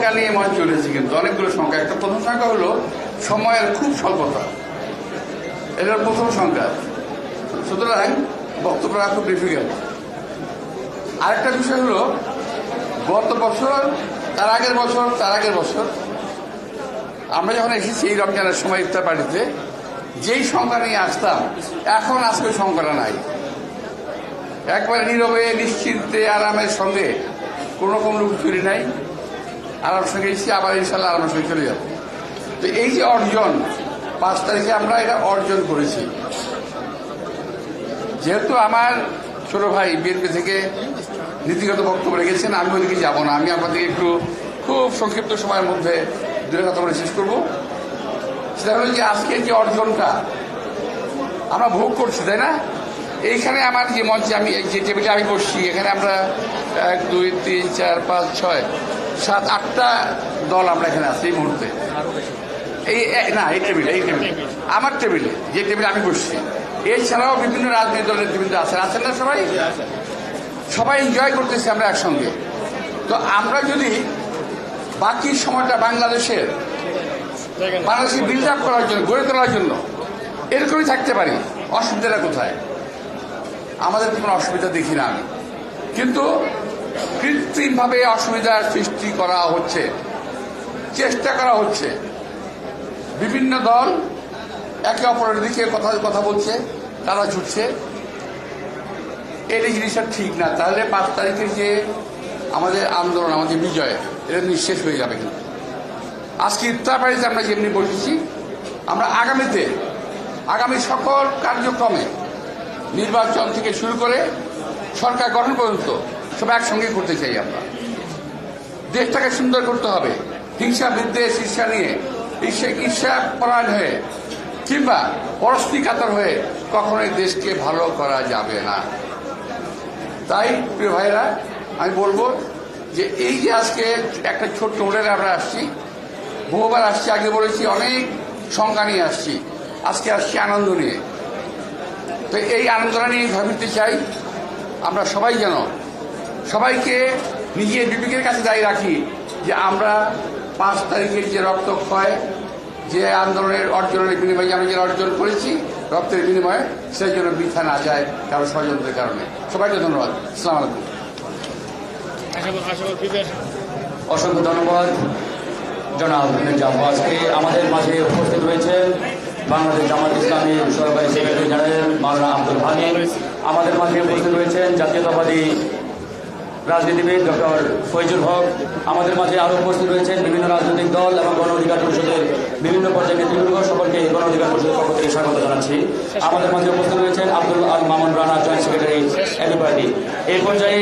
সংখ্যা নিয়ে মঞ্চ চলেছে কিন্তু, অনেকগুলো সংখ্যা। একটা প্রথম সংখ্যা হলো সময়ের খুব স্বল্পতা। এটা প্রথম সংখ্যা। সুতরাং বক্তব্য রাখা খুব ডিফিকাল্ট আরেকটা বিষয় হলো, গত বছর, তার আগের বছর, তার আগের বছর, আমরা যখন এসেছি এই রমজানের সময় ইফতার পার্টিতে, যেই সংখ্যা নিয়ে আসতাম, এখন আজকে ওই সংখ্যাটা নাই। একবারে নীরবে, নিশ্চিন্তে, আরামের সঙ্গে কোনো রকম লোক চুরি নাই। আরাম সঙ্গে এসেছি, আবার ইনশাল্লাহ আরামের সঙ্গে চলে যাব। তো এই যে অর্জন, পাঁচ তারিখে আমরা এটা অর্জন করেছি। যেহেতু আমার ছোট ভাই বিএনপি থেকে নীতিগত বক্তব্য রেখেছেন, আমি ওইদিকে যাব না। আমি আপনাদের একটু খুব সংক্ষিপ্ত সময়ের মধ্যে দূরে কথা বলে শেষ করব। সেটা হলো যে আজকে যে অর্জনটা, আমরা ভোগ করছি, তাই না? এইখানে আমার যে মঞ্চে আমি যে টেবিলে আমি বসছি, এখানে আমরা এক, দুই, তিন, চার, পাঁচ, ছয় সাত, আটটা দল আমরা এখানে আছি এই মুহূর্তে। এই না, এই টেবিলে এই টেবিলে আমার টেবিলে যে টেবিলে আমি বসছি। এছাড়াও বিভিন্ন রাজনৈতিক দলের বিভিন্ন আছেন। আছেন না সবাই? সবাই এনজয় করতেছি আমরা একসঙ্গে। তো আমরা যদি বাকি সময়টা বাংলাদেশের, বাংলাদেশকে বিল্ড আপ করার জন্য, গড়ে তোলার জন্য এরকমই থাকতে পারি, অসুবিধাটা কোথায়? আমাদের কোনো অসুবিধা দেখি না আমি। কিন্তু কৃত্রিমভাবে অসুবিধার সৃষ্টি করা হচ্ছে, চেষ্টা করা হচ্ছে। বিভিন্ন দল একে অপরের দিকে কথা কথা বলছে, তারা ছুটছে। এই জিনিসটা ঠিক না। তাহলে পাঁচ তারিখের যে আমাদের আন্দোলন, আমাদের বিজয়, এটা নিঃশেষ হয়ে যাবে কিন্তু। আজকে ইফতার বাড়িতে আমরা যেমনি বসেছি, আমরা আগামীতে, আগামী সকল কার্যক্রমে নির্বাচন থেকে শুরু করে সরকার গঠন পর্যন্ত সব একসঙ্গে করতে চাই আমরা। দেশটাকে সুন্দর করতে হবে। হিংসা, বিদ্বেষ, ঈর্ষা নিয়ে। ঈর্ষা ঈর্ষা পরায়ণ হয়ে কিংবা পরস্তি কাতর হয়ে কখনোই দেশকে ভালো করা যাবে না। তাই, প্রিয় ভাইরা আমি বলব যে এই যে আজকে একটা ছোট্ট হোটেলে আমরা আসছি, বহুবার আসছি, আগে বলেছি, অনেক সংখ্যা নিয়ে আসছি। আজকে আসছি আনন্দ নিয়ে। তো এই আনন্দটা নিয়ে ভাবিতে চাই, আমরা সবাই যেন সবাইকে নিজের বিবেকের কাছে দায়ী রাখি যে আমরা পাঁচ তারিখের যে রক্তক্ষয় যে আন্দোলনের অর্জনের বিনিময়ে আমরা যে অর্জন করেছি, রক্তের বিনিময়ে সেই জন্য বৃথা না যায় কারও ষড়যন্ত্রের কারণে। সবাইকে ধন্যবাদ। আসসালামু আলাইকুম। অসংখ্য ধন্যবাদ। জনাব মির্জাফর আজকে আমাদের মাঝে উপস্থিত রয়েছেন বাংলাদেশ জামাত ইসলামীর সরকারি সেক্রেটারি জেনারেল মাওলানা আব্দুল হামিদ। আমাদের মাঝে উপস্থিত রয়েছেন জাতীয়তাবাদী রাজনীতিবিদ ডক্টর ফৈজুল হক, আমাদের মাঝে আরও উপস্থিত রয়েছেন বিভিন্ন রাজনৈতিক দল এবং গণ অধিকার পরিষদের বিভিন্ন পর্যায়ে নেতৃবৃন্দ। সকলকে গণ অধিকার পরিষদের পক্ষ থেকে স্বাগত জানাচ্ছি। আমাদের মাঝে উপস্থিত রয়েছেন আব্দুল আল মামুন রানা, জয়েন্ট সেক্রেটারি এই পর্যায়ে